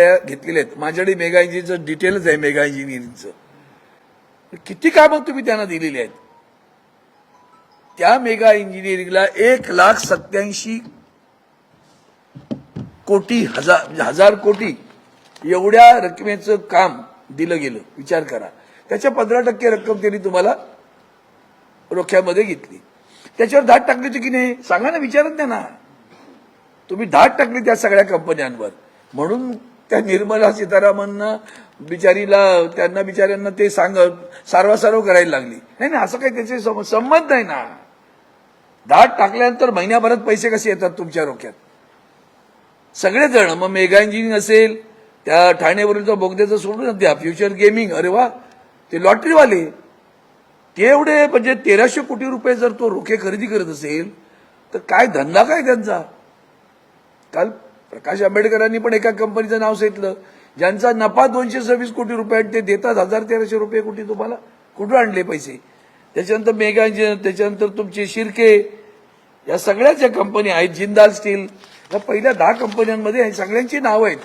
घेतलेले आहेत. माझ्याकडे मेगा इंजिनिअरचं डिटेलच आहे मेगा इंजिनिअरिंगचं. किती कामं तुम्ही त्यांना दिलेली आहेत? त्या मेगा इंजिनिअरिंगला एक लाख सत्याऐंशी कोटी हजार म्हणजे हजार कोटी एवढ्या रकमेचं काम दिलं गेलं. विचार करा. त्याच्या पंधरा टक्के रक्कम त्यांनी तुम्हाला रोख्यामध्ये घेतली. त्याच्यावर धाड टाकली होती की नाही? सांगा ना विचारत नाही ना. तुम्ही धाड टाकली त्या सगळ्या कंपन्यांवर. म्हणून त्या निर्मला सीतारामनना बिचारीला त्यांना बिचाऱ्यांना ते सांगत सारवासारव करायला लागली. नाही ना असं काही त्याचे सम- संबंध नाही ना. दाट टाकल्यानंतर महिन्याभरात पैसे कसे येतात तुमच्या रोख्यात सगळेजण मग मेगा इंजिनिअरिंग असेल त्या ठाणेवरील बोगद्याचं सोडून द्या फ्युचर गेमिंग अरे वा ते लॉटरीवाले. ते एवढे म्हणजे तेराशे कोटी रुपये जर तो रोखे खरेदी करत असेल तर काय धंदा काय त्यांचा? काल प्रकाश आंबेडकरांनी पण एका कंपनीचं नाव सांगितलं ज्यांचा नफा दोनशे सव्वीस कोटी रुपये ते देतात. हजार तेराशे रुपये कोटी तुम्हाला कुठून आणले पैसे? त्याच्यानंतर मेगा इंजिन त्याच्यानंतर तुमचे शिर्के या सगळ्याच ज्या कंपनी आहेत जिंदाल स्टील या पहिल्या दहा कंपन्यांमध्ये सगळ्यांची नावं आहेत.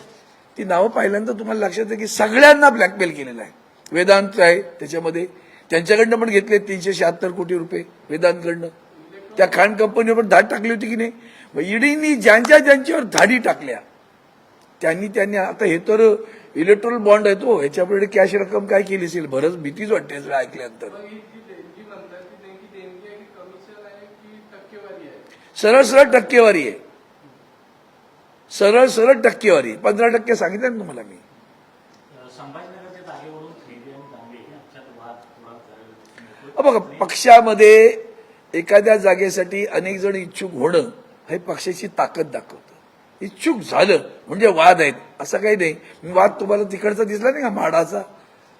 ती नावं पाहिल्यानंतर तुम्हाला लक्षात येतं की सगळ्यांना ब्लॅकमेल केलेलं आहे. वेदांत आहे त्याच्यामध्ये. त्यांच्याकडनं पण घेतले तीनशे शहात्तर कोटी रुपये वेदांतकडनं. त्या खाण कंपनीवर पण धाड टाकली होती की नाही? मग ईडीनी ज्यांच्या ज्यांच्यावर धाडी टाकल्या त्यांनी त्यांनी आता हे तर इलेक्ट्रॉल बॉन्ड आहे तो ह्याच्यापुढे कॅश रक्कम काय केली असेल? बरंच भीतीच वाटते हे ऐकल्यानंतर सरळ सरळ टक्केवारी आहे. सरळ सरळ टक्केवारी. पंधरा टक्के सांगितलं ना तुम्हाला मी. बघा पक्षामध्ये एखाद्या जागेसाठी अनेक जण इच्छुक होणं हे पक्षाची ताकद दाखवतं. इच्छुक झालं म्हणजे वाद आहेत असं काही नाही. मी वाद तुम्हाला तिकडचा दिसला नाही का? माडाचा.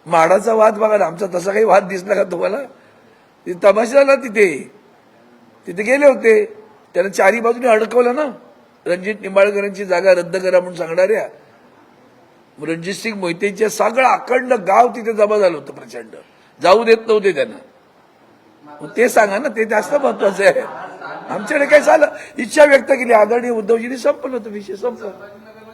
माडाचा वाद बघा ना आमचा तसा काही वाद दिसला का तुम्हाला? तिथे तमाशा झाला तिथे. तिथे गेले होते. त्यानं चारी बाजूने अडकवलं ना. रणजित निंबाळकरांची जागा रद्द करा म्हणून सांगणाऱ्या रणजित सिंग मोहितेच्या सगळं अखंड गाव तिथे जमा झालं होतं प्रचंड. जाऊ देत नव्हते त्यांना. ते सांगा ना ते जास्त महत्वाचं आहे. आमच्याकडे काय झालं? इच्छा व्यक्त केली. आदरणीय उद्धवजींनी संपलं होतं विषय संपला.